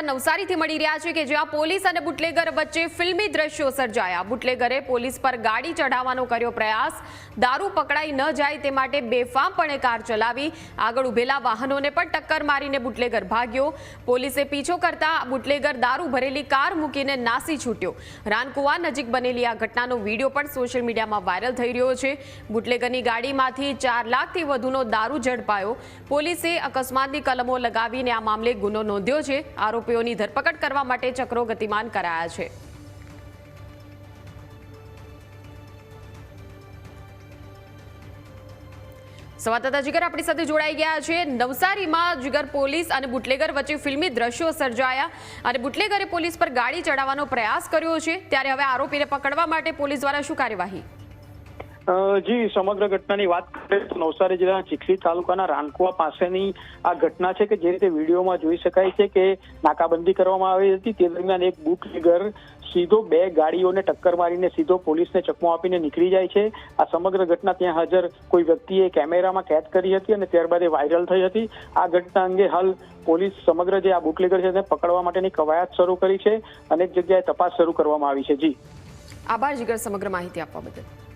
સમાચાર નવસારીથી મળી રહ્યા છે કે જ્યાં પોલીસ અને બુટલેગર વચ્ચે ફિલ્મી દ્રશ્યો સર્જાયા. બુટલેગરે પોલીસ પર ગાડી ચઢાવવાનો કર્યો પ્રયાસ. દારૂ પકડાઈ ન જાય તે માટે બેફામપણે કાર ચલાવી આગળ ઉભેલા વાહનોને પણ ટક્કર મારીને બુટલેગર ભાગ્યો. પોલીસે પીછો કરતા બુટલેગર દારૂ ભરેલી કાર મૂકીને નાસી છૂટ્યો. રાનકુવા નજીક બનેલી આ ઘટનાનો વીડિયો પણ સોશિયલ મીડિયામાં વાયરલ થઈ રહ્યો છે. બુટલેગરની ગાડીમાંથી ચાર લાખથી વધુનો દારૂ ઝડપાયો. પોલીસે અકસ્માતની કલમો લગાવીને આ મામલે ગુનો નોંધ્યો છે. આરોપીઓની ધરપકડ કરવા માટે ચક્રો ગતિમાન કરાયા છે. સંવાદદાતા જીગર આપણી સાથે જોડાઈ ગયા છે. નવસારીમાં જીગર પોલીસ અને બુટલેગર વચ્ચે ફિલ્મી દ્રશ્યો સર્જાયા અને બુટલેગરે પોલીસ પર ગાડી ચડાવવાનો પ્રયાસ કર્યો છે. ત્યારે હવે આરોપીને પકડવા માટે પોલીસ દ્વારા શું કાર્યવાહી? જી, સમગ્ર ઘટનાની વાત કરીએ તો નવસારી જિલ્લાના ચીખલી તાલુકાના રાનકુવા પાસેની આ ઘટના છે કે જે રીતે વિડીયોમાં જોઈ શકાય છે કે નાકાબંધી કરવામાં આવી હતી. તે દરમિયાન એક બુક બુટલેગર સીધો બે ગાડીઓને ટક્કર મારીને સીધો પોલીસને ચકમો આપીને નીકળી જાય છે. આ સમગ્ર ઘટના ત્યાં હાજર કોઈ વ્યક્તિએ કેમેરામાં કેદ કરી હતી અને ત્યારબાદ એ વાયરલ થઈ હતી. આ ઘટના અંગે હાલ પોલીસ સમગ્ર જે આ બુકલેગર છે તેને પકડવા માટેની કવાયત શરૂ કરી છે અનેક જગ્યાએ તપાસ શરૂ કરવામાં આવી છે. જી. આભાર, જીગર, સમગ્ર માહિતી આપવા બદલ.